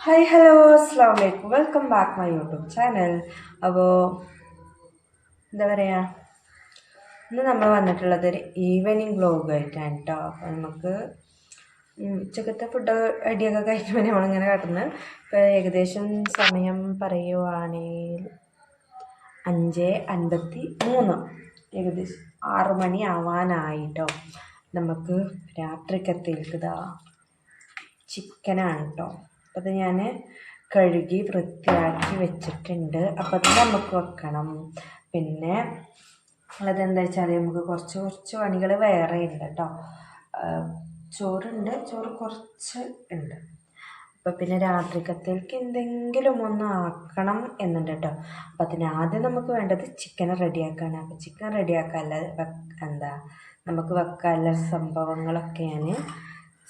Hi hello അസ്സാം വലൈക്കും welcome back my YouTube channel അപ്പോൾ എന്താ പറയുക ഇന്ന് നമ്മൾ വന്നിട്ടുള്ളത് ഒരു ഈവനിങ് വ്ലോഗ് ആയിട്ടാണ് കേട്ടോ അപ്പോൾ നമുക്ക് ഉച്ചക്കത്തെ ഫുഡ് അടിയൊക്കെ കഴിക്കുമ്പോൾ നമ്മളിങ്ങനെ കിടന്ന് ഇപ്പോൾ ഏകദേശം സമയം പറയുവാണെങ്കിൽ അഞ്ച് അൻപത്തി മൂന്ന്. ഏകദേശം ആറ് മണി ആവാനായിട്ടോ. നമുക്ക് രാത്രിക്കത്തേക്ക് ഇതാ ചിക്കനാണ് കേട്ടോ അത് ഞാൻ കഴുകി വൃത്തിയാക്കി വെച്ചിട്ടുണ്ട്. അപ്പോൾ അത് നമുക്ക് വെക്കണം. പിന്നെ അതെന്താ വെച്ചാൽ നമുക്ക് കുറച്ച് കുറച്ച് പണികൾ വേറെ ഉണ്ട് കേട്ടോ ചോറുണ്ട്. ചോറ് കുറച്ച് ഉണ്ട്. അപ്പോൾ പിന്നെ രാത്രിക്കത്തേക്ക് എന്തെങ്കിലും ഒന്ന് ആക്കണം എന്നുണ്ട് കേട്ടോ അപ്പോൾ അതിന് ആദ്യം നമുക്ക് വേണ്ടത് ചിക്കൻ റെഡിയാക്കാണ് അപ്പോൾ ചിക്കൻ റെഡിയാക്കാനുള്ള എന്താ നമുക്ക് വെക്കാനുള്ള സംഭവങ്ങളൊക്കെ ഞാൻ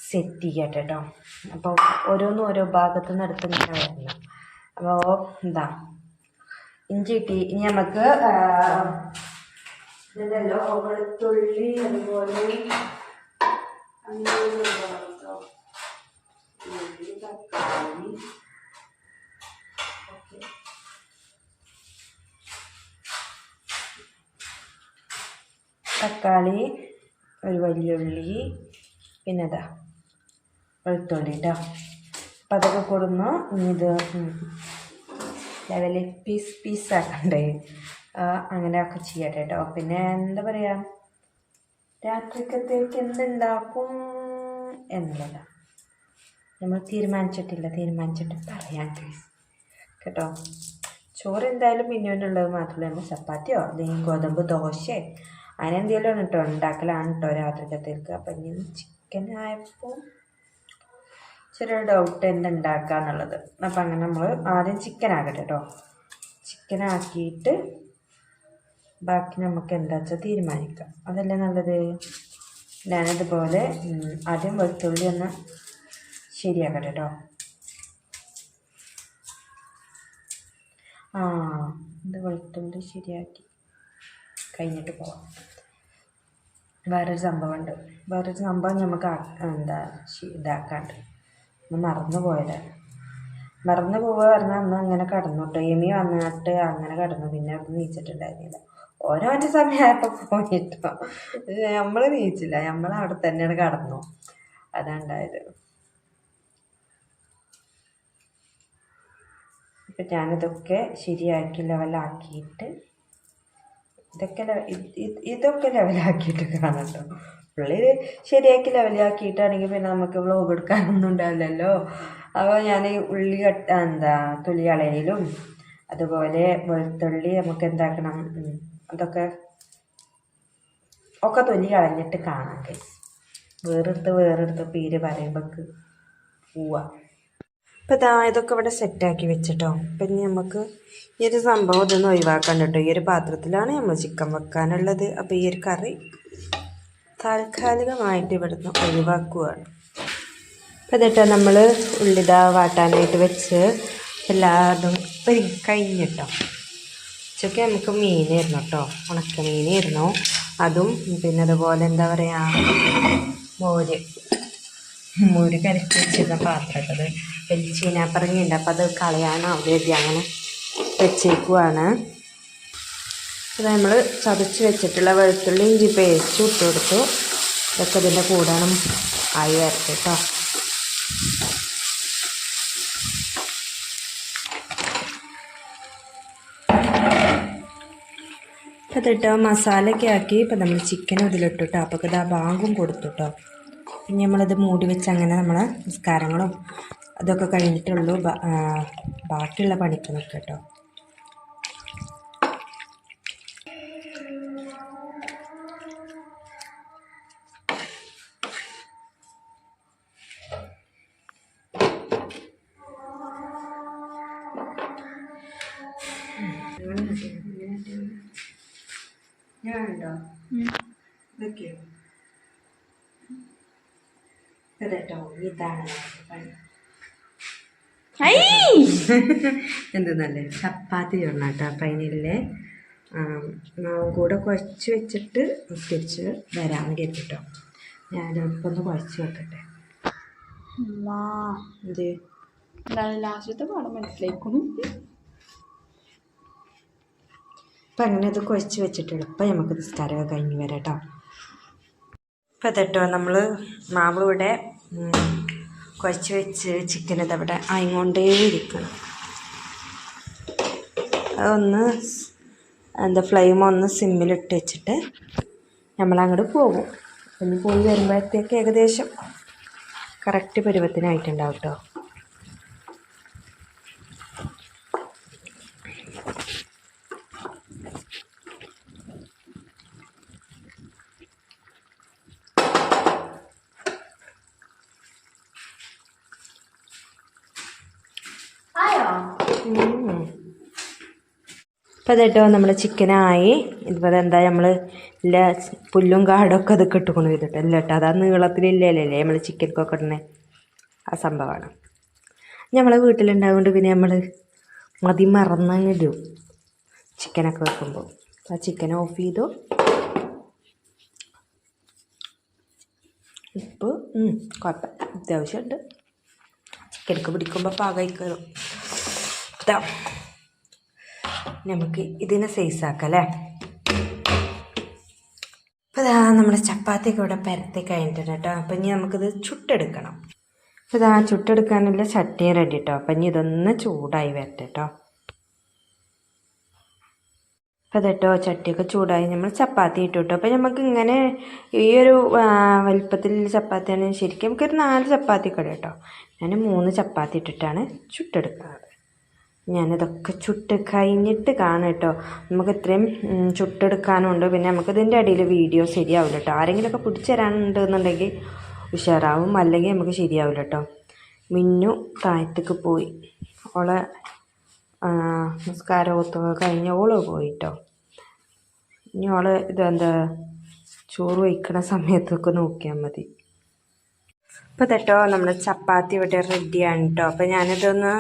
സെറ്റ് ചെയ്യട്ടെ കേട്ടോ അപ്പോൾ ഓരോന്നും ഓരോ ഭാഗത്തു നിന്ന് എടുത്ത് ഇങ്ങനെ വരണം അപ്പോൾ എന്താ? ഇഞ്ചി ഇട്ടി. ഇനി നമുക്ക് ഇതല്ലോ അതുപോലെ തക്കാളി. ഒരു വലിയ ഉള്ളി പിന്നെ ഇതാ വെളുത്തുള്ളി കേട്ടോ അപ്പം അതൊക്കെ കൊടുന്നു ഇത് ലെവലിൽ പീസ് പീസാക്കണ്ടേ അങ്ങനെയൊക്കെ ചെയ്യട്ടെ കേട്ടോ പിന്നെ എന്താ പറയുക രാത്രിക്കത്തേക്ക് എന്തുണ്ടാക്കും എന്നല്ല. നമ്മൾ തീരുമാനിച്ചിട്ടില്ല തീരുമാനിച്ചിട്ട് പറയാം guys. കേട്ടോ? ചോറ് എന്തായാലും മിന്നുവിനുള്ളത് മാത്രമല്ല നമ്മൾ ചപ്പാത്തിയോ അല്ലെങ്കിൽ ഗോതമ്പ് ദോശയോ അങ്ങനെ എന്തെങ്കിലും കേട്ടോ ഉണ്ടാക്കലാണ് കേട്ടോ രാത്രിക്കത്തേക്ക്. അപ്പം ഇനി ചിക്കൻ ആയപ്പോൾ ചെറിയ ഡൗട്ട് എന്തുണ്ടാക്കുക എന്നുള്ളത്. അപ്പം അങ്ങനെ നമ്മൾ ആദ്യം ചിക്കൻ ആക്കട്ടെ കേട്ടോ ചിക്കൻ ആക്കിയിട്ട് ബാക്കി നമുക്ക് എന്താ വെച്ചാൽ തീരുമാനിക്കാം. അതല്ലേ നല്ലത്? ഞാനതുപോലെ ആദ്യം വെളുത്തുള്ളി ഒന്ന് ശരിയാക്കട്ടെ കേട്ടോ ആ ഇത് വെളുത്തുള്ളി ശരിയാക്കി കഴിഞ്ഞിട്ട് പോവാം. വേറൊരു സംഭവമുണ്ട് വേറൊരു സംഭവം നമുക്ക് എന്താ ഇതാക്കാണ്ട്. മറന്നു പോയതാണ് മറന്നു പോവുക പറഞ്ഞാൽ അന്ന് അങ്ങനെ കടന്നു കേട്ടോ എമി വന്നിട്ട് അങ്ങനെ കടന്നു. പിന്നെ അവിടെ നീച്ചിട്ടുണ്ടായിരുന്നില്ല. ഓരോ മറ്റേ സമയമായപ്പോൾ പോയിട്ടോ. നമ്മൾ നീച്ചില്ല. നമ്മൾ അവിടെ തന്നെയാണ് കടന്നു. അതാണ്ടായത് ഇപ്പം ഞാനിതൊക്കെ ശരിയാക്കി ലെവലാക്കിയിട്ട് ഇതൊക്കെ ഇതൊക്കെ ലെവലാക്കിയിട്ട് കാണാം കേട്ടോ പുള്ളി ശരിയാക്കി ലെവലാക്കിയിട്ടാണെങ്കിൽ പിന്നെ നമുക്ക് വ്ലോഗ് എടുക്കാനൊന്നും ഉണ്ടാവില്ലല്ലോ. അപ്പോൾ ഞാൻ ഉള്ളി കട്ട എന്താ തുള്ളി അളയിലും അതുപോലെ വെളുത്തുള്ളി നമുക്ക് എന്താക്കണം അതൊക്കെ ഒക്കെ തൊലി കളഞ്ഞിട്ട് കാണാം കേസ് വേറെടുത്ത് വേറെടുത്ത് പേര് പറയുമ്പോൾക്ക് പോവാ. അപ്പോൾ ഇതാ ഇതൊക്കെ ഇവിടെ സെറ്റാക്കി വെച്ചിട്ടോ. അപ്പം ഇനി നമുക്ക് ഈ ഒരു സംഭവം ഇതൊന്ന് ഒഴിവാക്കാൻ കേട്ടോ. ഈ ഒരു പാത്രത്തിലാണ് നമ്മൾ ചിക്കൻ വെക്കാനുള്ളത്. അപ്പോൾ ഈ ഒരു കറി താൽക്കാലികമായിട്ട് ഇവിടുന്ന് ഒഴിവാക്കുകയാണ് അപ്പോൾ എന്നിട്ട് നമ്മൾ ഉള്ളിത വാട്ടാനായിട്ട് വെച്ച് എല്ലാതും ഒരു കഴിഞ്ഞിട്ടോ. ഉച്ചയ്ക്ക് നമുക്ക് മീനായിരുന്നു കേട്ടോ. ഉണക്ക മീനായിരുന്നു. അതും പിന്നെ അതുപോലെ എന്താ പറയുക മോര്. മോര് കരക്കി വെച്ചിരുന്ന പാത്രത്തത് വലിയ ചീനാപ്പറങ്ങിയുണ്ട് അപ്പോൾ അത് കളയാനാവും കരുതി അങ്ങനെ വെച്ചേക്കുവാണ്. ഇത് നമ്മൾ ചതച്ച് വെച്ചിട്ടുള്ള വെളുത്തുള്ളി ഇഞ്ചി പേസ്റ്റ് ഇട്ട് കൊടുത്തു. ഇതൊക്കെ ഇതിന്റെ കൂടാണ് ആയി വരട്ടെ കേട്ടോ അപ്പോൾ ഇതിട്ട് മസാലയൊക്കെ ആക്കി ഇപ്പം നമ്മൾ ചിക്കൻ ഇതിലിട്ടു കേട്ടോ അപ്പോൾ ഇത് ബാങ്കും കൊടുത്തു കേട്ടോ ഇനി നമ്മളിത് മൂടി വെച്ച് അങ്ങനെ നമ്മൾ നിസ്കാരങ്ങളും അതൊക്കെ കഴിഞ്ഞിട്ടുള്ളൂ. ബാക്കിയുള്ള പണിക്ക് നിൽക്കുക കേട്ടോ ഞാനുണ്ടോ ഇതൊക്കെയോ? കേട്ടോ ഇതാണ് പണി. എന്തെന്നല്ലേ ചപ്പാത്തി ചുടണം കേട്ടോ അപ്പം അതിനില്ലേ മാവും കൂടെ കുഴച്ച് വെച്ചിട്ട് തിരിച്ച് വരാൻ കരുതിട്ടോ ഞാൻ ഒന്ന് കുഴച്ച് വെക്കട്ടെ. എന്ത്? ലാസ്റ്റത്തെ അപ്പം അങ്ങനെ അത് കുഴച്ച് വെച്ചിട്ട് എളുപ്പം നമുക്ക് നിസ്കാരമൊക്കെ കഴിഞ്ഞ് വരാം കേട്ടോ അപ്പം അതെട്ടോ നമ്മൾ മാവ് ഇവിടെ കുഴച്ച് വെച്ച് ചിക്കൻ ഇതവിടെ ആയിക്കൊണ്ടേ ഇരിക്കണം അതൊന്ന് എന്താ ഫ്ലെയിം ഒന്ന് സിമ്മിലിട്ട് വെച്ചിട്ട് നമ്മളങ്ങോട്ട് പോകും ഇനി പോയി വരുമ്പോഴത്തേക്ക് ഏകദേശം കറക്റ്റ് പരുവത്തിനായിട്ടുണ്ടാവും കേട്ടോ ഇപ്പം കേട്ടോ നമ്മൾ ചിക്കനായി. ഇതുപോലെ എന്താ നമ്മൾ എല്ലാ പുല്ലും കാടൊക്കെ അതൊക്കെ ഇട്ടുകൊണ്ട് ചെയ്തിട്ട് അല്ല കേട്ടോ അതാ നീളത്തിലില്ലല്ലേ നമ്മൾ ചിക്കനൊക്കെ ഇടുന്ന? ആ സംഭവമാണ് നമ്മളെ വീട്ടിലുണ്ടായതുകൊണ്ട് പിന്നെ നമ്മൾ മതി മറന്നങ്ങിടും ചിക്കനൊക്കെ വെക്കുമ്പോൾ ആ ചിക്കൻ ഓഫ് ചെയ്തു. ഉപ്പ് കുഴപ്പ അത്യാവശ്യമുണ്ട് ചിക്കനൊക്കെ പിടിക്കുമ്പോൾ പാകം ഇതാ നമുക്ക് ഇതിനെ സൈസാക്കാം അല്ലേ അപ്പോൾ ഇതാ നമ്മുടെ ചപ്പാത്തിയൊക്കെ ഇവിടെ പരത്തി കഴിഞ്ഞിട്ടുണ്ട് കേട്ടോ. അപ്പം ഇനി നമുക്കിത് ചുട്ടെടുക്കണം. അപ്പോൾ ഇതാ ചുട്ടെടുക്കാനുള്ള ചട്ടിയും റെഡി കേട്ടോ അപ്പം ഇനി ഇതൊന്ന് ചൂടായി വരട്ടെ കേട്ടോ അപ്പോൾ കേട്ടോ ചട്ടിയൊക്കെ ചൂടായി നമ്മൾ ചപ്പാത്തി ഇട്ടു കേട്ടോ അപ്പോൾ നമുക്ക് ഇങ്ങനെ ഈ ഒരു വലിപ്പത്തിൽ ചപ്പാത്തിയാണ് ശരിക്കും നമുക്കൊരു നാല് ചപ്പാത്തി ഇടാം കേട്ടോ ഞാൻ മൂന്ന് ചപ്പാത്തി ഇട്ടിട്ടാണ് ചുട്ടെടുക്കുന്നത്. ഞാനിതൊക്കെ ചുട്ട് കഴിഞ്ഞിട്ട് കാണാം കേട്ടോ. നമുക്ക് ഇത്രയും ചുട്ടെടുക്കാനുണ്ട്. പിന്നെ നമുക്ക് ഇതിന്റെ അടിയിൽ വീഡിയോ ശരിയാവില്ല കേട്ടോ. ആരെങ്കിലുമൊക്കെ പിടിച്ചു തരാനുണ്ടെന്നുണ്ടെങ്കിൽ ഉഷാറാവും. അല്ലെങ്കിൽ നമുക്ക് ശരിയാവില്ല കേട്ടോ. മിന്നു താഴത്തേക്ക് പോയി. ഓളെ നിസ്കാരം ഒത്തൊക്കെ കഴിഞ്ഞ് ഓൾ പോയി കേട്ടോ. ഇനി ഓൾ ഇതെന്താ ചോറ് വയ്ക്കണ സമയത്തൊക്കെ നോക്കിയാൽ മതി. അപ്പോൾ തട്ടോ നമ്മുടെ ചപ്പാത്തി ഇവിടെ റെഡിയാണ് കേട്ടോ. അപ്പോൾ ഞാനിതൊന്ന്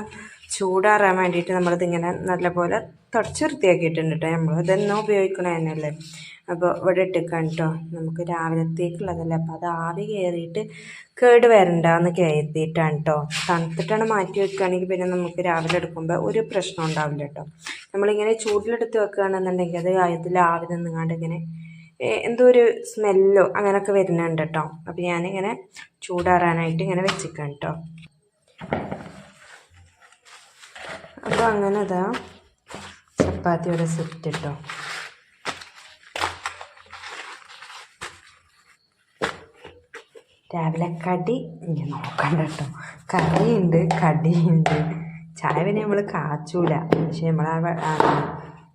ചൂടാറാൻ വേണ്ടിയിട്ട് നമ്മളിതിങ്ങനെ നല്ലപോലെ തുടച്ച് വൃത്തിയാക്കിയിട്ടുണ്ട് കേട്ടോ നമ്മൾ ഇതെന്നും ഉപയോഗിക്കണത് തന്നെയല്ലേ? അപ്പോൾ ഇവിടെ ഇട്ടിക്കാൻ കേട്ടോ. നമുക്ക് രാവിലത്തേക്കുള്ളതല്ലേ. അപ്പോൾ അത് ആവി കയറിയിട്ട് കേട് വരണ്ടെന്ന് കരുതിയിട്ടാണ് കേട്ടോ. തണുത്തിട്ടാണ് മാറ്റി വെക്കുകയാണെങ്കിൽ പിന്നെ നമുക്ക് രാവിലെ എടുക്കുമ്പോൾ ഒരു പ്രശ്നം ഉണ്ടാവില്ല കേട്ടോ. നമ്മളിങ്ങനെ ചൂടിലെടുത്ത് വെക്കുകയാണെന്നുണ്ടെങ്കിൽ അത് അതിൽ ആവി നിന്നുകൊണ്ട് ഇങ്ങനെ എന്തോ ഒരു സ്മെല്ലോ അങ്ങനെയൊക്കെ വരുന്നുണ്ട് കേട്ടോ. അപ്പോൾ ഞാനിങ്ങനെ ചൂടാറാനായിട്ട് ഇങ്ങനെ വെച്ചിക്കാം കേട്ടോ. അപ്പോൾ അങ്ങനെ അതാ ചപ്പാത്തിയുടെ സെറ്റ് കേട്ടോ രാവിലെ കടി ഇനി നോക്കണ്ട കേട്ടോ കറിയുണ്ട് കടിയുണ്ട്. ചായ പിന്നെ നമ്മൾ കാച്ചൂല. പക്ഷെ നമ്മൾ ആ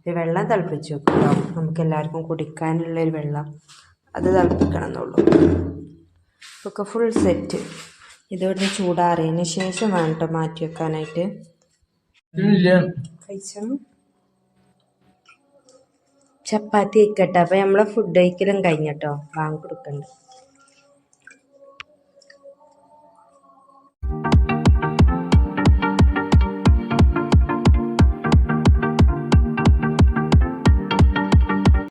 ഒരു വെള്ളം തിളപ്പിച്ച് വെക്കും കേട്ടോ നമുക്ക് എല്ലാവർക്കും കുടിക്കാനുള്ള ഒരു വെള്ളം അത് തിളപ്പിക്കണം എന്നുള്ളൂ ഒക്കെ ഫുൾ സെറ്റ് ഇതോടെ ചൂടാറിയതിന് ശേഷം വേണം കേട്ടോ മാറ്റി വെക്കാനായിട്ട്. ചപ്പാത്തി കഴിക്കട്ടെ അപ്പം നമ്മളെ ഫുഡ് കഴിക്കലും കഴിഞ്ഞട്ടോ? വാങ്ങി കൊടുക്കണ്ട.